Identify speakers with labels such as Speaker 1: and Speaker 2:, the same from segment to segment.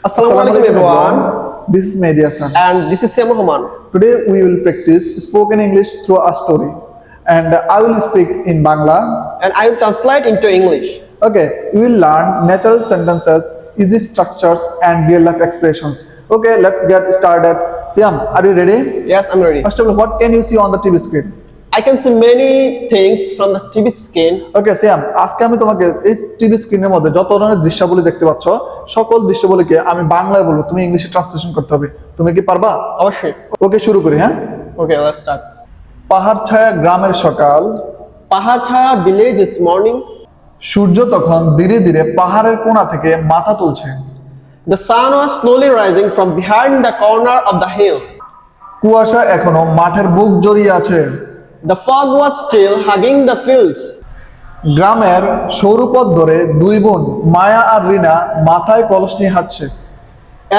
Speaker 1: Assalamualaikum everyone,
Speaker 2: This is Mehdi Hassan.
Speaker 1: and this is Sam Rahman.
Speaker 2: Today we will practice spoken English through a story. And I will speak in Bangla.
Speaker 1: and I will translate into English.
Speaker 2: Okay, we will learn natural sentences, easy structures, and real life expressions. Okay, let's get started. Siam, are you ready?
Speaker 1: Yes, I'm ready.
Speaker 2: First of all, what can you see on the TV screen?
Speaker 1: I can see many things from the TV screen.
Speaker 2: ওকে সিয়াম আজকে আমি তোমাকে এই TV স্ক্রিনের মধ্যে যত ধরনের দৃশ্যাবলী দেখতে পাচ্ছ সকল দৃশ্যবলীকে আমি বাংলায় বলব তুমি ইংলিশে ট্রান্সলেশন করতে হবে। তুমি কি পারবা?
Speaker 1: অবশ্যই।
Speaker 2: ওকে শুরু করি হ্যাঁ?
Speaker 1: Okay, let's start.
Speaker 2: পাহাড় ছায়া গ্রামের সকাল।
Speaker 1: পাহাড় ছায়া ভিলেজ ইস মর্নিং
Speaker 2: সূর্য তখন ধীরে ধীরে পাহাড়ের কোণা থেকে মাথা তুলছে।
Speaker 1: The sun was slowly rising from behind the corner of the hill
Speaker 2: কুয়াশা এখনও মাঠের বুক জড়িয়ে আছে।
Speaker 1: The fog was still hugging the fields
Speaker 2: গ্রামের সৌরপথ ধরে দুই বোন মায়া আর রিনা মাথায় কলস নিয়ে হাঁটছে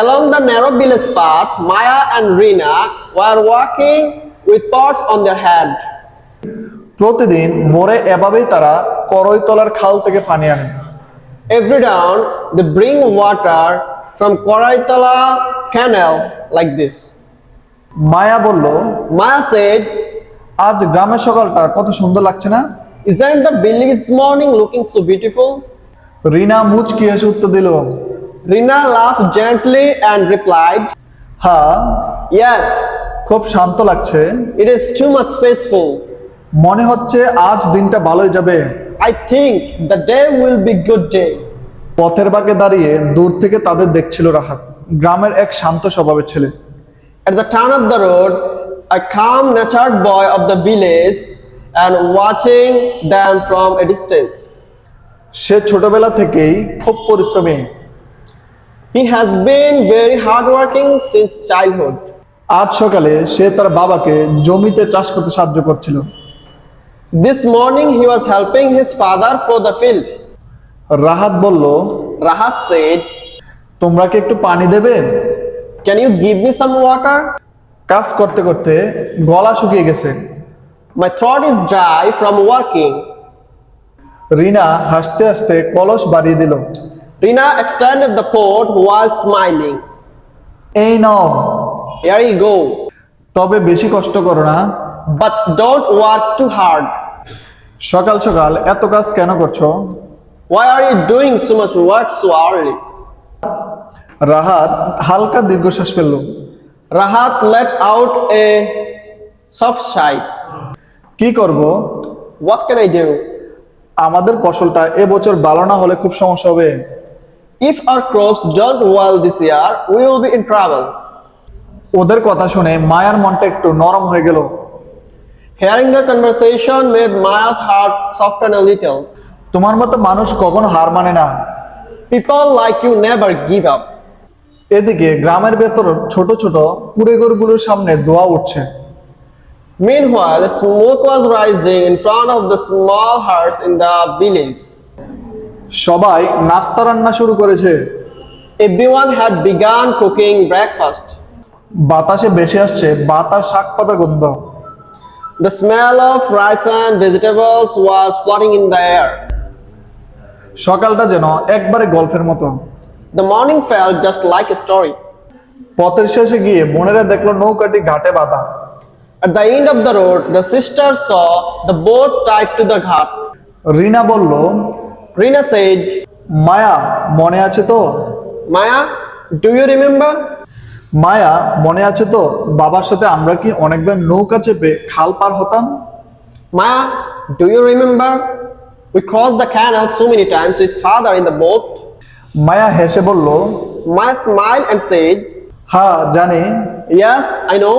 Speaker 1: Along the narrow village path, Maya and Rina were walking with pots on their head.
Speaker 2: প্রতিদিন ভোরে এভাবেই তারা করইতলার খাল থেকে পানি আনে
Speaker 1: Every dawn, they bring water from Koraitala canal like this.
Speaker 2: মায়া বলল
Speaker 1: Maya said,
Speaker 2: আজ গ্রামের সকালটা কত সুন্দর লাগছে না?
Speaker 1: Isn't building is morning looking so beautiful
Speaker 2: Rina মুচকি হেসে উত্তর দিল
Speaker 1: Rina laugh gently and replied
Speaker 2: হ্যাঁ
Speaker 1: ইয়েস
Speaker 2: খুব শান্ত লাগছে।
Speaker 1: It is too much peaceful
Speaker 2: মনে হচ্ছে আজ দিনটা ভালোই যাবে।
Speaker 1: I think the day will be good day
Speaker 2: পথের বাগে দাঁড়িয়ে দূর থেকে তাদের দেখছিল রাহাত গ্রামের এক শান্ত স্বভাবের ছেলে।
Speaker 1: At the turn of the road a calm natured boy of the village and watching them from a distance.
Speaker 2: সে ছোটবেলা থেকেই খুব পরিশ্রমী
Speaker 1: He has been very hardworking since childhood.
Speaker 2: আজ সকালে সে তার বাবাকে জমিতে চাষ করতে সাহায্য করছিল
Speaker 1: This morning he was helping his father for the field.
Speaker 2: Rahat বলল
Speaker 1: Rahat said,
Speaker 2: তোমরা কি একটু পানি দেবে
Speaker 1: Can you give me some water?
Speaker 2: কাজ করতে করতে গলা শুকিয়ে গেছে।
Speaker 1: My throat is dry from working
Speaker 2: Rina হাসতে হাসতে কলস বাড়িয়ে দিল।
Speaker 1: Rina extended the coat while smiling
Speaker 2: এই নো
Speaker 1: হিয়ার ইউ গো
Speaker 2: তবে বেশি কষ্ট করো না।
Speaker 1: But don't work too hard
Speaker 2: সকাল সকাল এত কাজ কেন করছ?
Speaker 1: Why are you doing so much work so early
Speaker 2: Rahat হালকা দীর্ঘশ্বাস ফেলল।
Speaker 1: Rahat let out a soft sigh
Speaker 2: কি করব?
Speaker 1: হোয়াট ক্যান আই ডু
Speaker 2: আমাদের ফসলটা এবছর ভালো না হলে খুব সমস্যা হবে।
Speaker 1: If our crops don't well this year we will be in travel
Speaker 2: ওদের কথা শুনে মায়ার মনটা একটু নরম হয়ে গেল।
Speaker 1: Hearing the conversation made Maya's heart soft and little
Speaker 2: তোমার মতো মানুষ কখনো হার মানে না।
Speaker 1: People like you never give up
Speaker 2: এদিকে গ্রামের ভেতর ছোট ছোট কুড়ে গরুগুলোর সামনে দোয়া উঠছে
Speaker 1: Meanwhile, smoke was rising in front of the small huts in the village.
Speaker 2: সবাই নাস্তা রান্না শুরু করেছে
Speaker 1: Everyone had begun cooking breakfast.
Speaker 2: বাতাসে ভেসে আসছে বাতার শাক পাতার গন্ধ
Speaker 1: The smell of rice and vegetables was floating in the air.
Speaker 2: সকালটা যেন একবারে গল্পের মতো
Speaker 1: The morning felt just like a story.
Speaker 2: পথের শেষে গিয়ে বোনেরা দেখল নৌকাটি ঘাটে বাঁধা
Speaker 1: At the end of the road, the sisters saw the boat tied to the ghat.
Speaker 2: রিনা বলল
Speaker 1: Rina said,
Speaker 2: মায়া মনে আছে তো
Speaker 1: Maya, do you remember?
Speaker 2: মায়া মনে আছে তো বাবার সাথে আমরা কি অনেকবার নৌকা চেপে খাল পার হতাম
Speaker 1: Maya, do you remember? We crossed the canal so many times with father in the boat.
Speaker 2: মায়া হেসে বলল
Speaker 1: মায়া স্মাইল এন্ড সেড
Speaker 2: হ্যাঁ জানি।
Speaker 1: ইয়াস আই নো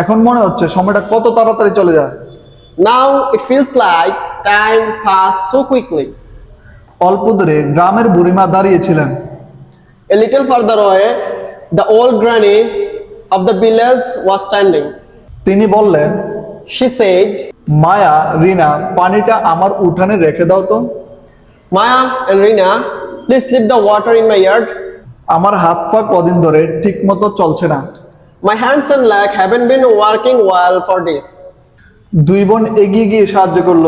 Speaker 2: এখন মনে হচ্ছে সময়টা কত তাড়াতাড়ি চলে যায়।
Speaker 1: Now it feels like time pass so quickly
Speaker 2: অল্প দূরে গ্রামের বুড়িমা দাঁড়িয়ে
Speaker 1: ছিলেন a little farther way the old granny of the village was standing
Speaker 2: তিনি বললেন
Speaker 1: শি সেড
Speaker 2: মায়া রিনা পানিটা আমার উঠানে রেখে দাও তো।
Speaker 1: Maya and Rina please leave the water in my yard
Speaker 2: আমার হাত পা কদিন ধরে ঠিকমতো চলছে না।
Speaker 1: My hands and leg haven't been working well for days
Speaker 2: দুই বোন এগিয়ে গিয়ে সাহায্য করল।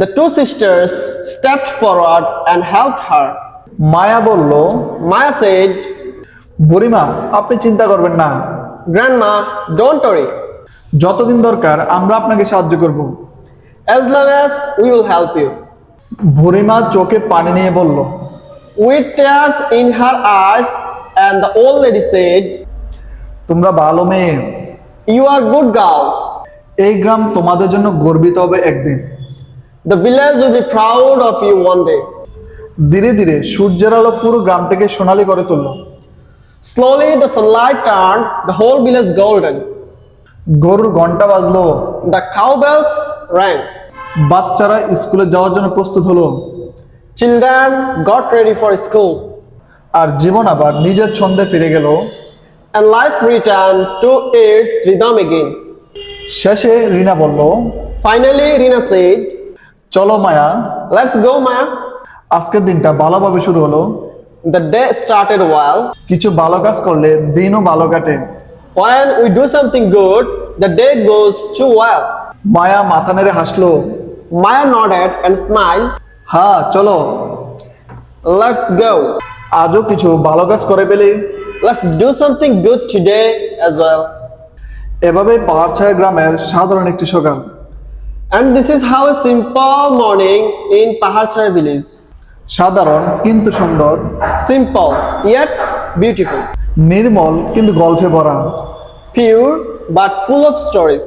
Speaker 1: The two sisters stepped forward and help her
Speaker 2: Maya বলল
Speaker 1: মায়া সেড
Speaker 2: বরিমা আপনি চিন্তা করবেন না।
Speaker 1: গ্র্যান্ডমা ডোন্ট ওরি
Speaker 2: যতদিন দরকার আমরা আপনাকে সাহায্য করব।
Speaker 1: As long as we will help you
Speaker 2: ভরিমা চোখে পানি নিয়ে বলল
Speaker 1: with tears in her eyes and the old lady said
Speaker 2: তোমরা ভালো মেয়ে।
Speaker 1: ইউ আর গুড গার্লস
Speaker 2: এই গ্রাম তোমাদের জন্য গর্বিত হবে একদিন।
Speaker 1: The village will be proud of you one day
Speaker 2: ধীরে ধীরে সূর্যের আলো পুরো গ্রামটাকে সোনালি করে তুলল।
Speaker 1: Slowly the sunlight turn the whole village golden
Speaker 2: গরুর ঘণ্টা বাজলো।
Speaker 1: দ্য কাউ বেলস রাইট
Speaker 2: বাচ্চারা স্কুলে যাওয়ার জন্য প্রস্তুত হলো।
Speaker 1: Children got ready for school
Speaker 2: আর জীবন আবার নিজের ছন্দে ফিরে গেল।
Speaker 1: And life return to its rhythm again
Speaker 2: শেষে রিনা বলল
Speaker 1: ফাইনালি রিনা সেড
Speaker 2: চলো মায়া
Speaker 1: লেটস গো মা.
Speaker 2: আজকের দিনটা ভালোভাবে শুরু হলো।
Speaker 1: দ্য ডে স্টার্টেড ওয়েল
Speaker 2: কিছু ভালো কাজ করলে দিনও ভালো কাটে।
Speaker 1: When we do something good the day goes too well
Speaker 2: Maya মাথা নেড়ে হাসলো।
Speaker 1: Maya nodded and smile
Speaker 2: হ্যাঁ চলো।
Speaker 1: লেটস গো
Speaker 2: আজও কিছু ভালো কাজ করে পেলি
Speaker 1: let's do something good today as well
Speaker 2: এভাবে পাহাড় ছায়া গ্রামের সাধারণ একটি সকাল
Speaker 1: and this is how a simple morning in Pahar Chhaya village
Speaker 2: সাধারণ কিন্তু সুন্দর।
Speaker 1: সিম্পল ইয়েট বিউটিফুল
Speaker 2: নির্মল কিন্তু গল্পে ভরা।
Speaker 1: Pure but full of stories